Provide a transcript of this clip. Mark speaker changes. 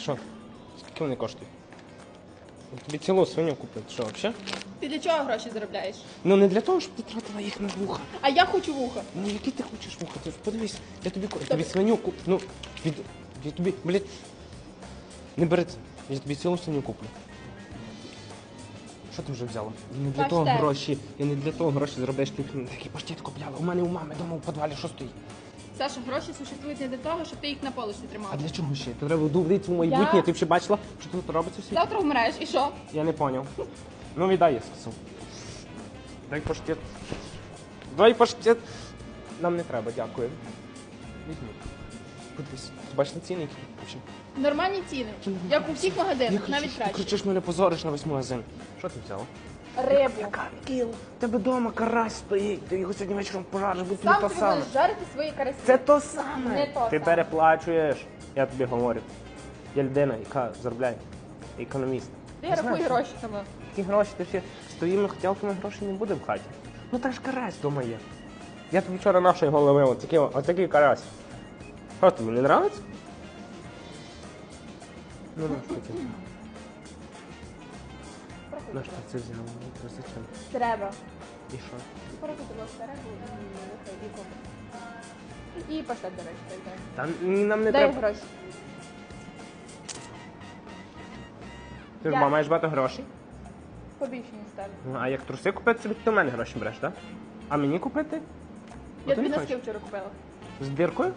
Speaker 1: Що? Скільки вони коштують? Тобі цілу свиню купити. Що, взагалі?
Speaker 2: Ти для чого гроші заробляєш?
Speaker 1: Ну не для того, щоб ти тратила їх на вуха.
Speaker 2: А я хочу вуха.
Speaker 1: Ну які ти хочеш вуха? Ти подивись, я тобі, ко- тобі свиню куплю. Ну, від, я тобі, блядь, не бери це. Я тобі цілу свиню куплю. Що ти вже взяла? Не для того
Speaker 2: Паштет.
Speaker 1: гроші. Я не для того гроші заробляєш ти такий паштет купляла. У мене у мами вдома в підвалі що стоїть.
Speaker 2: Саша, гроші существують не для того, щоб ти їх на полочці тримав.
Speaker 1: А для чого ще? Ти треба дивитися в майбутнє,
Speaker 2: Я-
Speaker 1: ти вже бачила, що тут робиться в світі?
Speaker 2: Завтра вмреш, і що?
Speaker 1: Я не поняв. Ну віддай, я сказав. Дай паштет. Дай паштет. Нам не треба, дякую. Візьми. Подивись. Ти бачиш ціни, які тут?
Speaker 2: Нормальні ціни. Як у всіх магазинах, навіть
Speaker 1: Ти
Speaker 2: краще.
Speaker 1: кричиш, мене позориш на весь магазин. Що ти взяла?
Speaker 2: Рибу.
Speaker 1: Кіл, в тебе вдома карась стоїть, ти його сьогодні вечором пожариш, бо тобі
Speaker 2: Сам
Speaker 1: то
Speaker 2: тобі
Speaker 1: саме.
Speaker 2: будеш жарити свої карасі.
Speaker 1: Це то саме.
Speaker 2: Не то
Speaker 1: ти
Speaker 2: саме.
Speaker 1: переплачуєш. Я тобі говорю. Я людина, яка заробляє. Економіст.
Speaker 2: Ти
Speaker 1: Я
Speaker 2: рахуй гроші сама.
Speaker 1: Такі гроші, ти всі з твоїми хотілками грошей не буде в хаті. Ну та ж карась дома є. Я тобі вчора нашої голови, от такий, от такий карась. Що тобі не нравиться? Ну на що ти? На що це взяла? Ну, зачем?
Speaker 2: Треба.
Speaker 1: І що?
Speaker 2: Порахуй, будь ласка, рибу і копи. До речі, так.
Speaker 1: Та ні, нам не
Speaker 2: Дай
Speaker 1: треба.
Speaker 2: гроші.
Speaker 1: Ти ж
Speaker 2: Я-
Speaker 1: ба- маєш багато грошей.
Speaker 2: Побільше, ніж тебе.
Speaker 1: Ну, а як труси купити, собі, ти в мене гроші береш, так? А мені купити?
Speaker 2: Я тобі
Speaker 1: не
Speaker 2: носки
Speaker 1: хочеш?
Speaker 2: вчора купила.
Speaker 1: З діркою?